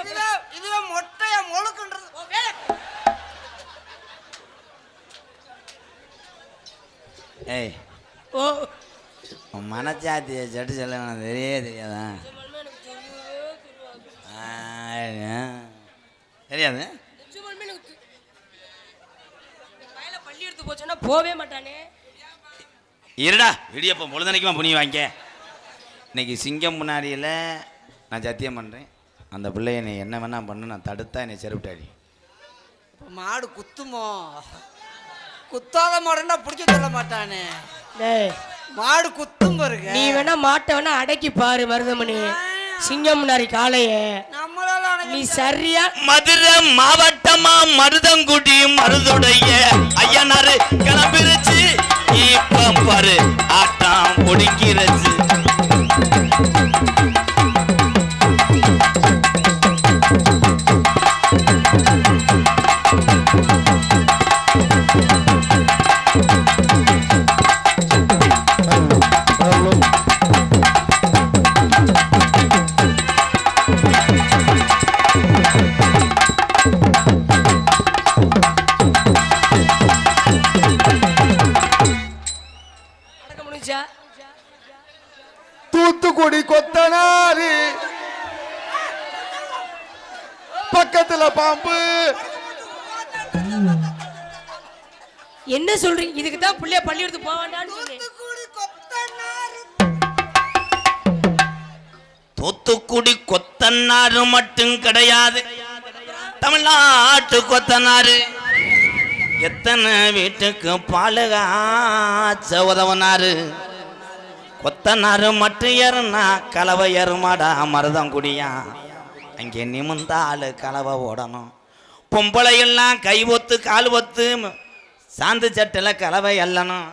இதுவே இதுவே மொட்டைய முழுக்குன்றது. ஏய். ஓ. உன் மனச்சாத்திய சட்டு சொல்ல தெரியவே தெரியாதா. தெரியாது. பள்ளி எடுத்து போச்சுன்னா போவே மாட்டானே. இருடா. இடியப்ப பொழுதனைக்குமா புனிய வாங்க இன்னைக்கு சிங்கம் முன்னாடியில் நான் சத்தியம் பண்ணுறேன் அந்த பிள்ளைய நீ என்ன வேணா பண்ணு நான் தடுத்தா என்னை செருப்பிட்டாடி. மாடு குத்துமோ? குத்தாத மாடுன்னா பிடிக்க சொல்ல மாட்டானே. டேய். மாடு குத்தும் பாருங்க. நீ வேணா மாட்டை வேணா அடக்கி பாரு மருதமணி. சிங்கம் நாரி காளைய. நம்மளால நீ சரியா? மதுரை மாவட்டமா மருதங்குடி மருதுடைய ஐயனாரு கிளம்பிருச்சு. இப்ப பாரு ஆட்டம் ஒடுங்கிருச்சு முடிஞ்சா தூத்துக்குடி கொத்தனாரு பக்கத்துல பாம்பு. என்ன சொல்றீங்க இதுக்கு தான் பிள்ளைய பள்ளி எடுத்து போக வேண்டாம்னு சொன்னேன் தூத்துக்குடி கொத்தனாரு மட்டும் கிடையாது. தமிழ்நாட்டு கொத்தனாரு எத்தனை வீட்டுக்கு பாலுகாச்ச உதவனாரு கொத்தனாரு மட்டும் ஏறுனா கலவை ஏறுமாடா மருதம் குடியா? அங்கே நிமிந்தாலு கலவை ஓடணும். பொம்பளை எல்லாம் கை ஒத்து கால் ஒத்து சாந்து சட்டில் கலவை எல்லணும்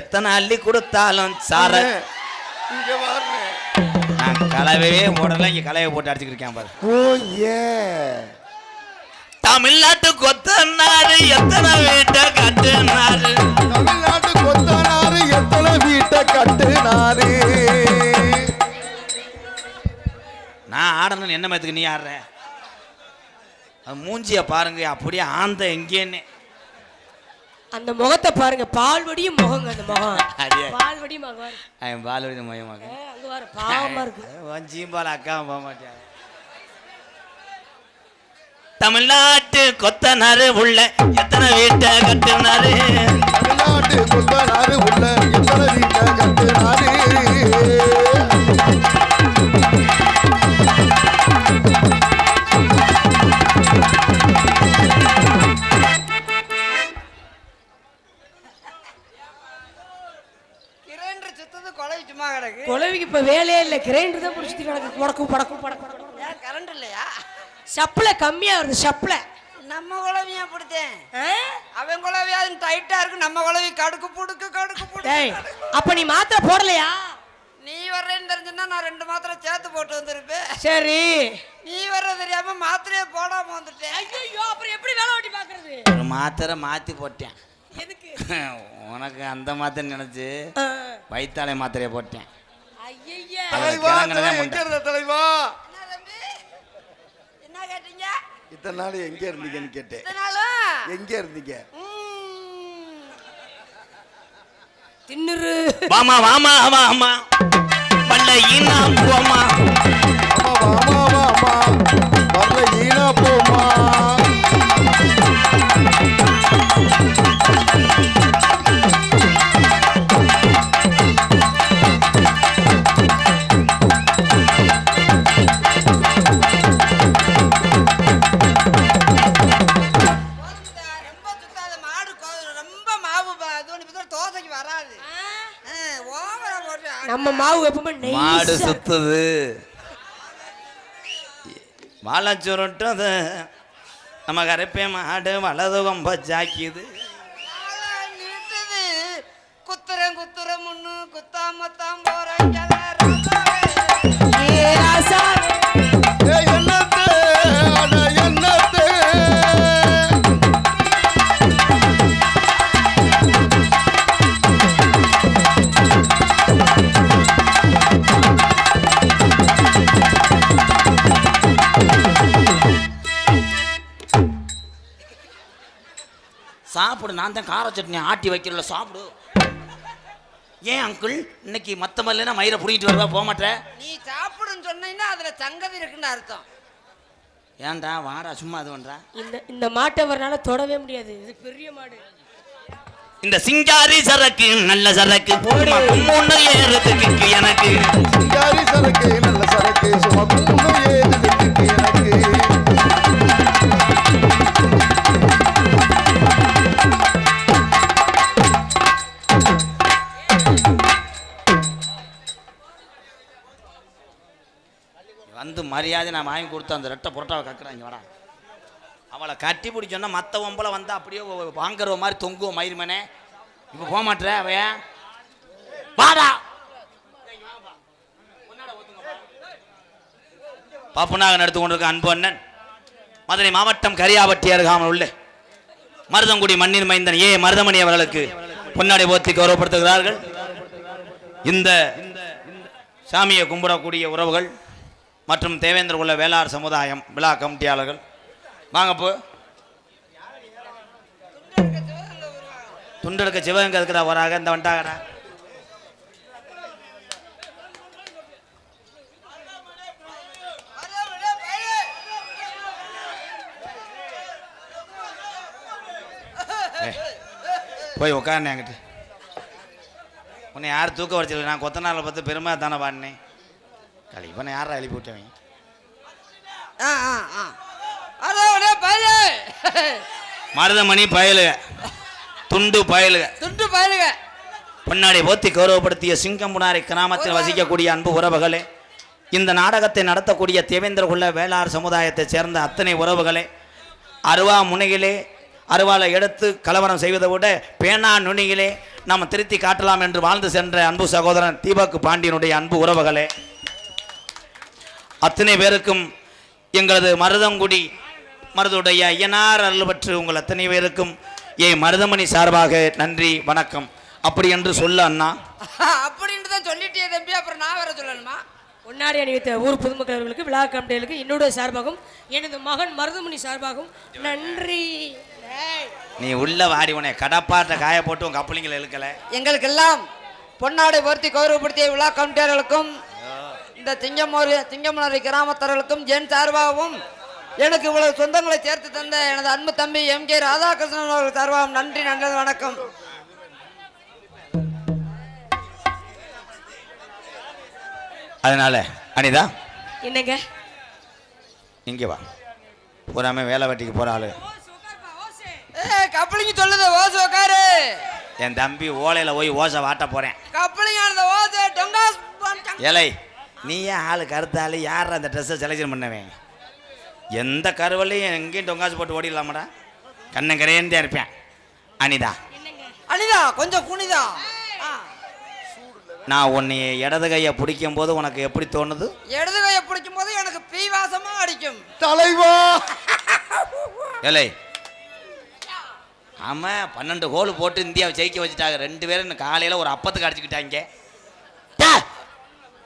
எத்தனை அள்ளி கொடுத்தாலும் சார நான் கலவையே போடல இங்க கலவை போட்டு அடிச்சுக்கிட்டு இருக்கேன் பாரு. தமிழ்நாட்டு கொத்தனாரு எத்தனை வீட்டை கட்டுனாரு? தமிழ்நாட்டு கொத்தனாரு எத்தனை வீட்டை கட்டுனாரு? நான் ஆடணும்னு என்ன மயத்துக்கு நீ ஆடுற? மூஞ்சிய பாருங்க அப்படியே ஆந்த எங்கேன்னு. அந்த முகத்தை பாருங்க பால்வடியும் முகங்க அந்த முகம். பால்வடியும் முகம். மயமாக ஏ, அங்க வர பாவமா இருக்கு. ஜீம்பால் அக்கா போக மாட்டேன் தமிழ்நாட்டு கொத்தனாரு உள்ள எத்தனை வீட்டை கட்டுனாரு? கரண்ட் இல்லையா? சப்ளை கம்மியா வருது சப்ளை நம்ம குழவியா பிடித்தேன் அவன் குழவியாவது டைட்டா இருக்கு நம்ம குழவி கடுக்கு புடுக்கு கடுக்கு புடுக்கு அப்ப நீ மாத்திரை போடலையா? நீ வர்றேன்னு தெரிஞ்சுன்னா நான் ரெண்டு மாத்திரை சேர்த்து போட்டு வந்திருப்பேன். சரி. நீ வர்ற தெரியாம மாத்திரையே போடாம வந்துட்டேன். ஐயோ அப்புறம் எப்படி வேலை ஓட்டி பாக்குறது ஒரு மாத்திரை மாத்தி போட்டேன். எதுக்கு? உனக்கு அந்த மாத்திரை நினைச்சு வைத்தாலை மாத்திரையை போட்டேன். ஐயா தலைவா தலைவா என்ன தம்பி என்ன கேட்டீங்க இத்தனை நாள் எங்க இருந்தீங்கன்னு கேட்டேன். எங்க இருந்தீங்க? தின்னுரு. வாமா வாமா வாமா. பல்ல ஈனா போமா தோசைக்கு வராது. ஓவரா போட்டு. நம்ம மாவு எப்பவுமே மாடு சுத்துது. வாழை சுருட்டுது நம்ம கரைப்பே மாடு வலது கொம்ப சாக்கிது நான் தான் கார சட்னி ஆட்டி வைக்கிறல சாப்பிடு. ஏன் அங்கிள் இன்னைக்கு மத்த மல்லினா மயிரை புடிங்கிட்டு வருவா போக மாட்டேன் நீ சாப்பிடுன்னு சொன்னீங்கன்னா அதுல சங்கதி இருக்குன்னு அர்த்தம். ஏன்டா வாடா சும்மா அது பண்றா? இந்த இந்த மாட்டை வரனால தொடவே முடியாது. இது பெரிய மாடு. இந்த சிங்காரி சரக்கு நல்ல சரக்கு. எனக்கு. சிங்காரி சரக்கு நல்ல சரக்கு சுமக்கும் நான் வாங்கி கொடுத்த அந்த ரெட்டை புரோட்டாவை கக்குறாங்க வாடா. அவளை கட்டி பிடிச்சோன்னா மற்ற ஒம்பளை வந்தால் அப்படியே வாங்குற மாதிரி தொங்குவோம் மயிர்மனே இப்போ போக மாட்டேற அவன் வாடா. பாப்புனாக நடத்து கொண்டிருக்க அன்பு அண்ணன். மதுரை மாவட்டம் கரியாபட்டி அருகாமல் உள்ள. மருதங்குடி மண்ணின் மைந்தன் ஏ. மருதமணி அவர்களுக்கு பொன்னாடை போத்தி கௌரவப்படுத்துகிறார்கள். இந்த சாமியை கும்பிடக்கூடிய உறவுகள் மற்றும் தேவேந்திர குல வேளார் சமுதாயம் விழா கமிட்டியாளர்கள் வாங்க போ. துண்டெடுக்க சிவகங்க இருக்கிறா வராக இந்த வந்துட்டாங்கடா போய் உட்காருனே என்கிட்ட. உன்னை யார் தூக்க வச்சல நான் கொத்த பார்த்து பெருமை தானே பாடினேன். இப்போ யாரா எழுப்பி விட்டவன் ஆ ஆ ஆ. பயிலே. மருதமணி பயலுக துண்டு பயலுக துண்டு பயிலுக. பொன்னாடி போத்தி கௌரவப்படுத்திய சிங்கம்புனாரி கிராமத்தில் வசிக்கக்கூடிய அன்பு உறவுகளே இந்த நாடகத்தை நடத்தக்கூடிய தேவேந்திரகுள்ள வேளார் சமுதாயத்தைச் சேர்ந்த அத்தனை உறவுகளே அருவா முனையிலே அருவாலை எடுத்து கலவரம் செய்வதை விட பேனா நுனியிலே நாம் திருத்தி காட்டலாம் என்று வாழ்ந்து சென்ற அன்பு சகோதரன் தீபக் பாண்டியனுடைய அன்பு உறவுகளே. அத்தனை பேருக்கும் எங்களது மருதங்குடி மருதுடைய ஐயனார் அருள் பெற்று உங்கள் அத்தனை பேருக்கும் ஏ மருதமணி சார்பாக நன்றி வணக்கம். அப்படி என்று சொல்ல அண்ணா. அப்படின்ட்டு தான் சொல்லிட்டே தம்பி அப்புறம் நான் வேற சொல்லணுமா? பொன்னாடி அணிவித்த ஊர் பொதுமக்கள் அவர்களுக்கு விழா கமிட்டிகளுக்கு என்னுடைய சார்பாகவும் எனது மகன் மருதமணி சார்பாகவும் நன்றி. நீ உள்ள வாடி உன்னை கடப்பாட்ட காய போட்டு உங்க கப்பலிங்களை இழுக்கல. எங்களுக்கெல்லாம் பொன்னாடை பொருத்தி கௌரவப்படுத்திய விழா கமிட்டியாளர்களுக்கும் இந்த திங்கமோரி திங்கமனரி கிராமத்தர்களுக்கும் ஜென் சார்பாகவும் எனக்கு இவ்வளவு சொந்தங்களை சேர்த்து தந்த எனது அன்பு தம்பி எம் கே ராதாகிருஷ்ணன் அவர்கள் சார்பாகவும் நன்றி நல்லது வணக்கம். அதனால அனிதா? என்னங்க? இங்கே வா. பூராமே வேலை வெட்டிக்கு போற ஆளு. கப்பலிங்க சொல்லுது ஓசு உக்காரு. என் தம்பி ஓலையில போய் ஓசை வாட்ட போறேன். கப்பலிங்க அந்த ஓசு டொங்காஸ் ஏலை நீ ஏன் ஆளு கருத்தாளு? யார் அந்த ட்ரெஸ்ஸை செலக்ஷன் பண்ணவன்? எந்த கருவலையும் எங்கேயும் டொங்காசு போட்டு ஓடிடலாமாடா? கண்ணன் கரையேந்தே இருப்பேன் அனிதா. அனிதா கொஞ்சம் குனிதா. ஆ. நான் உன்னை இடது கையை பிடிக்கும் போது உனக்கு எப்படி தோணுது? இடது கையை பிடிக்கும் போது எனக்கு பீ வாசமா அடிக்கும். தலைவா! ஏலை. ஆமாம் பன்னெண்டு கோல் போட்டு இந்தியாவை ஜெயிக்க வச்சுட்டாங்க. ரெண்டு பேரும் இன்னும் காலையில் ஒரு அப்பத்துக்கு அடிச்சுக்கிட்டாங்க!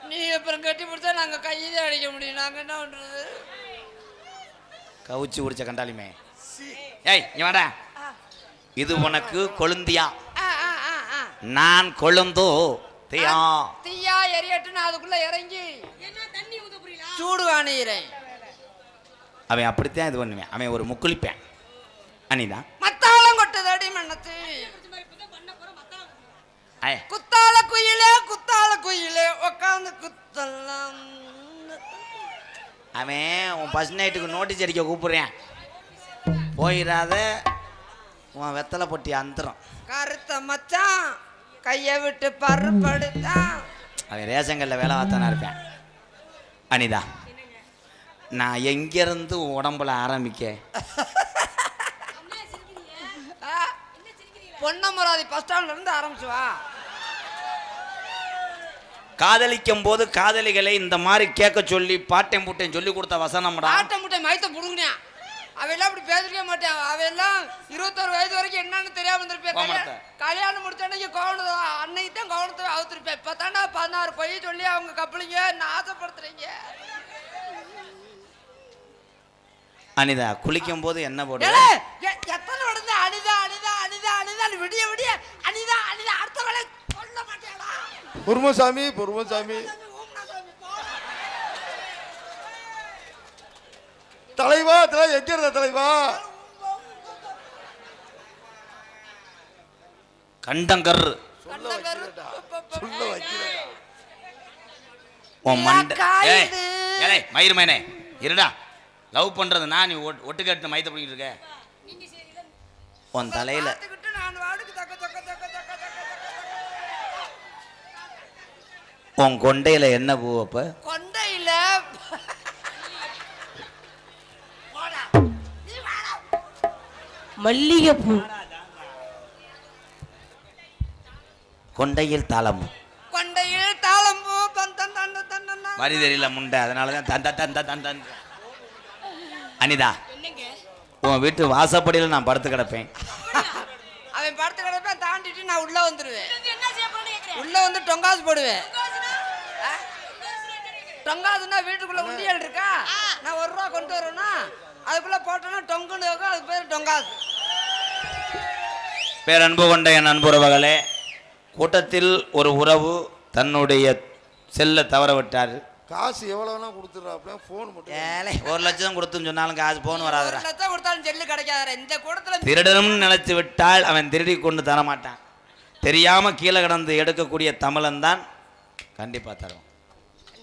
நீ அப்புறம் கட்டி பிடிச்சா நாங்க கையிலே அடிக்க முடியும். நாங்க என்ன பண்றது? கவுச்சி குடிச்ச கண்டாலிமே ஏய் நீ வாடா. இது உனக்கு கொழுந்தியா? ஆ, ஆ, ஆ, ஆ. நான் கொழுந்தோ. தியா. தீயா எரியட்டு நான் அதுக்குள்ள இறங்கி. சூடு வாணிகிறேன் அவன் அப்படித்தான் இது பண்ணுவேன். அவன் ஒரு முக்குளிப்பேன். அனிதா. மத்தாளம் கொட்டதடி மண்ணத்து ஐ குத்தால குயிலே குத்தால குயிலே உக்காந்து குத்தலாம். அவன் உன் ஃபஸ்ட் நைட்டுக்கு நோட்டீஸ் அடிக்க கூப்பிடுறேன். போயிடாத உன் வெத்தலை பொட்டி அந்தரம். கருத்த மச்சான் கையை விட்டு பருப்படுத்தான் அவன் ரேஷங்கல்ல வேலை பார்த்தானா இருப்பேன். அனிதா நான் எங்கேருந்து உடம்புல ஆரம்பிக்க? பொன்னமராதி பஸ் ஸ்டாண்ட்ல இருந்து ஆரம்பிச்சு வா. காதலிக்கும் போது காதலிகளை இந்த மாதிரி கேட்க சொல்லி பாட்டையும் பூட்டையும் சொல்லி கொடுத்த வசனம்டா. ஆட்ட முட்டை மயத்தை புடுங்கினான். அவெல்லாம் அப்படி பேசிருக்க மாட்டான். அவெல்லாம் இருபத்தொரு வயசு வரைக்கும் என்னன்னு தெரியாம இருந்திருப்பேன். கல்யாணம் மாட்டேன். கல்யாணம் முடிச்ச அன்னைக்கு தான் கவனத்தை அவுத்திருப்பேன். இப்போ தாண்டா பதினாறு பொய் சொல்லி அவங்க கப்பலிங்க என்ன ஆசைப்படுத்துறீங்க. அனிதா குளிக்கும் போது என்ன போடு எத்தனை வருது அனிதா அனிதா அனிதா என்று விடிய விடிய அனிதா அனிதா அடுத்தவளை சொல்ல மாட்டேடா பொறுமசாமி பொறுமசாமி. தலைவா தலை எங்க இருந்த தலைவா? கண்டங்கர். சொல்ல. ஏலே மயிர் மயனே இருடா. லவ் பண்றது நான் நீ ஒட்- ஒட்டு கட்டு மைத்த பிடிக்கிட்டு இருக்க. உன் தலையில பார்த்துக்கிட்டு நான் வாடுக்கு தக்க தக்க தக்க தக்க தக்க தக்க உன் கொண்டையில என்ன பூ அப்ப? கொண்டையில. மல்லிகைப்பூ. கொண்டையில் தாளம். கொண்டையில் தந்த தந்தன் வரி தெரியல முண்டை. அதனால தான் தந்த தந்த தந்தன் அனிதா. உன் வீட்டு வாசப்படியில் நான் படுத்து கிடப்பேன். அவன் படுத்து கிடப்பேன் தாண்டிட்டு நான் உள்ள வந்துருவேன். உள்ள வந்து டொங்காசு போடுவேன்? டொங்காசுன்னா வீட்டுக்குள்ள உண்டியல் இருக்கா? நான் ஒரு ரூபா கொண்டு வரேன்னா அதுக்குள்ள போட்டோன்னா டொங்குன்னு இருக்கும் அதுக்கு பேர் டொங்காசு பேரன்பு கொண்ட என் அன்புறவர்களே கூட்டத்தில் ஒரு உறவு தன்னுடைய செல்ல தவற விட்டார். காசு எவ்வளவுனா கொடுத்துட்றாப்ல போன் மட்டும் ஏலே. ஒரு லட்சம் கொடுத்துன்னு சொன்னாலும் காசு போன் ஒரு வராதுடா. லட்சம் கொடுத்தாலும் செல்லு கிடைக்காத இந்த கூடத்துல திருடனும் நினைத்து விட்டால் அவன் திருடி கொண்டு தர மாட்டான் தெரியாம கீழே கிடந்து எடுக்கக்கூடிய தமிழன் தான் கண்டிப்பா தரும்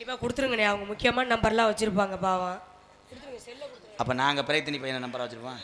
கண்டிப்பா கொடுத்துருங்கண்ணே. அவங்க முக்கியமான நம்பர்லாம் வச்சிருப்பாங்க பாவம். அப்ப நாங்க பிரயத்தனி பையனை நம்பர் வச்சிருப்போம்.